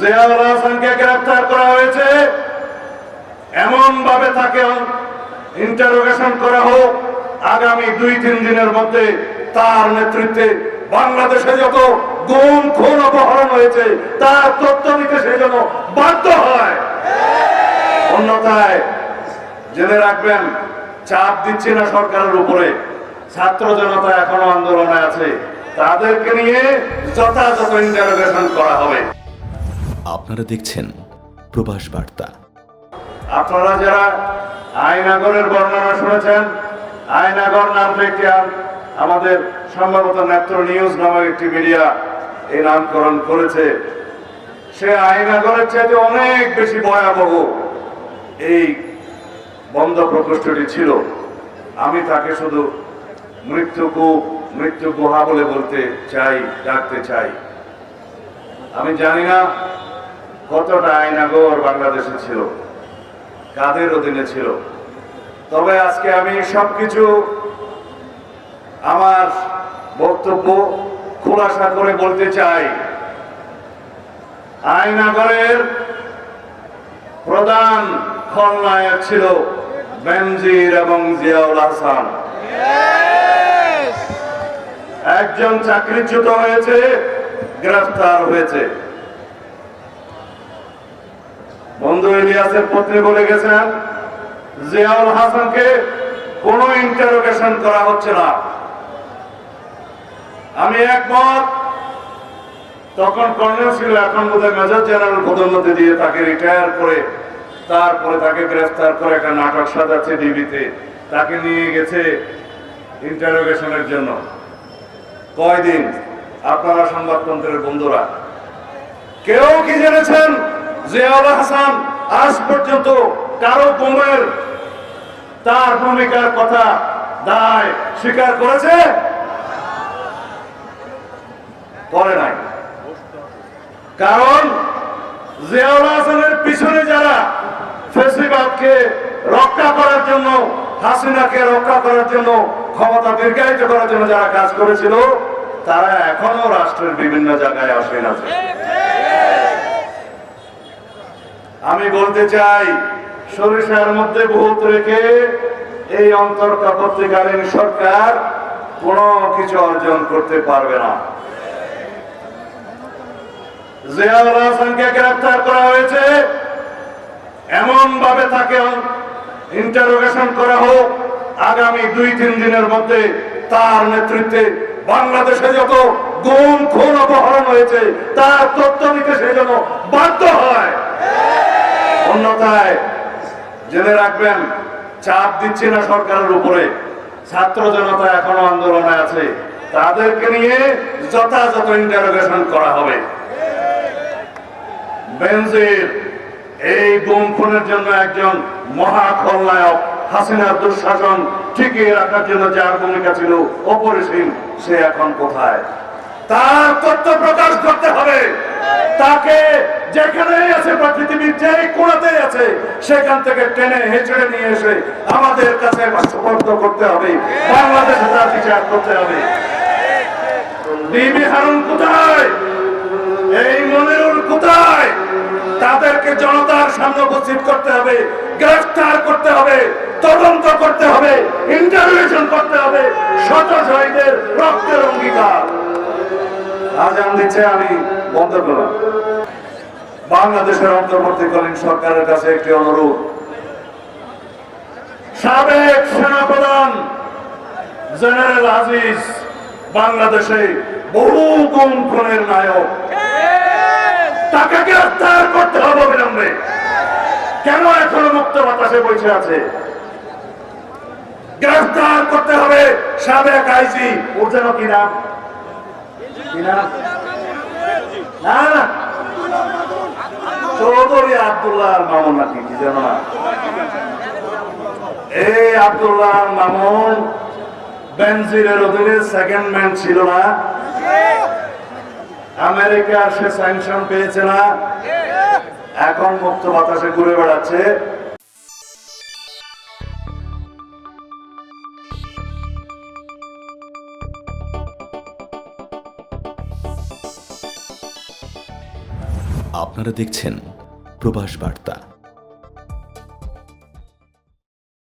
জিয়াউল হাসানকে গ্রেফতার করা হয়েছে। এমন ভাবে তাকে ইন্টারোগেশন করা হোক, আগামী দুই তিন দিনের মধ্যে তার নেতৃত্বে বাংলাদেশে যত গুম, খুন, অপহরণ হয়েছে, তার নিতে সে যেন বাধ্য হয়। অন্যথায় জেনে রাখবেন, চাপ দিচ্ছে না সরকারের উপরে। ছাত্র জনতা এখনও আন্দোলনে আছে। তাদেরকে নিয়ে যথাযথ ইন্টারোগেশন করা হবে। আপনারা দেখছেন প্রবাস বার্তা। আপনারা যারা আয়নাগরের বর্ণনা শুনেছেন আয়নাগর নামটা একটি আমাদের সম্ভবত নেত্র নিউজ নামক একটি মিডিয়া এই নামকরণ করেছে। সে আয়নাগরের চাইতে অনেক বেশি ভয়াবহ এই বন্ধ প্রকোষ্ঠটি ছিল। আমি তাকে শুধু মৃত্যুকু মৃত্যু গুহা বলে বলতে চাই, ডাকতে চাই। আমি জানি না কতটা আয়নাগর বাংলাদেশে ছিল? কাদের অধীনে ছিল? তবে আজকে আমি সবকিছু আমার বক্তব্য খোলাসা করে বলতে চাই। আয়নাগরের প্রধান খলনায়ক ছিল বেনজির এবং জিয়াউল হাসান। একজন চাকরিচ্যুত হয়েছে গ্রেফতার হয়েছে। বন্ধু ইলিয়াসের পত্নী বলে গেছেন, জিয়াউল হাসানকে কোনো ইন্টারোগেশন করা হচ্ছে না। আমি একমত, তখন কর্নেল ছিল এখন বোধহয় মেজর জেনারেল পদোন্নতি দিয়ে তাকে রিটায়ার করে, তারপরে তাকে গ্রেফতার করে একটা নাটক সাজাচ্ছে ডিবিতে তাকে নিয়ে গেছে ইন্টারোগেশনের জন্য। কয়দিন? আপনারা সংবাদতন্ত্রের বন্ধুরা। কেউ কি জেনেছেন জিয়াউল হাসান আজ পর্যন্ত কারও তার ভূমিকার কথা দায় স্বীকার করেছে? করে নাই। কারণ জিয়াউল হাসানের পিছনে যারা ফেসিবাদকে রক্ষা করার জন্য, হাসিনাকে রক্ষা করার জন্য, ক্ষমতা দীর্ঘায়িত করার জন্য যারা কাজ করেছিল, তারা এখনও রাষ্ট্রের বিভিন্ন জায়গায় আসেন আছে। আমি বলতে চাই, সরিষার মধ্যে ভূত রেখে এই অন্তর্বর্তীকালীন সরকার কোনো কিছু অর্জন করতে পারবে না। গ্রেফতার করা হয়েছে। এমন ভাবে তাকে ইন্টারোগেশন করা হোক, আগামী দুই তিন দিনের মধ্যে তার নেতৃত্বে বাংলাদেশে যত গুম, খুন, অপহরণ হয়েছে, তার তথ্য নিতে সে যেন বাধ্য হয়। জেনে রাখবেন, চাপ দিচ্ছে না সরকারের উপরে। ছাত্র জনতা এখনও আন্দোলনে আছে। তাদেরকে নিয়ে যথাযথ ইন্টারোগেশন করা হবে। এই গুম খুনের জন্য একজন মহা খলনায়ক হাসিনার দুঃশাসন টিকিয়ে রাখার জন্য যার ভূমিকা ছিল অপরিসীম, সে এখন কোথায়? তার তথ্য প্রকাশ করতে হবে। তাকে যেখানে আছে বা পৃথিবীর যে কোনাতেই আছে, সেখান থেকে টেনে হেঁচড়ে নিয়ে এসে আমাদের কাছে সুপর্দ করতে হবে। বাংলাদেশে বিচার করতে হবে। এই মনিরুল কোথায়? তাদেরকে জনতার সামনে উপস্থিত করতে হবে তদন্ত করতে হবে ইন্টারভিউশন করতে হবে, শত রক্তের অঙ্গীকার। আজান দিচ্ছে আমি, বন্ধ করলাম। বাংলাদেশের অন্তর্বর্তীকালীন সরকারের কাছে একটি অনুরোধ। সাবেক সেনাপ্রধান জেনারেল আজিজ, বাংলাদেশে বহু গুম খুনের নায়ক। তাকে গ্রেফতার করতে হবে অবিলম্বে। কেন এখনও মুক্ত বাতাসে বসে আছে? গ্রেফতার করতে হবে সাবেক আইজি। ওর যেন কি নাম? কি নাম না না চৌধুরী আব্দুল্লাহ মামুন নাকি, কি যেন না এই আব্দুল্লাহ মামুন, বেনজিরের অধীনে সেকেন্ড ম্যান ছিল না। আমেরিকার সে স্যাংশন পেয়েছে না। এখন মুক্ত বাতাসে ঘুরে বেড়াচ্ছে। আপনারা দেখছেন প্রবাস বার্তা।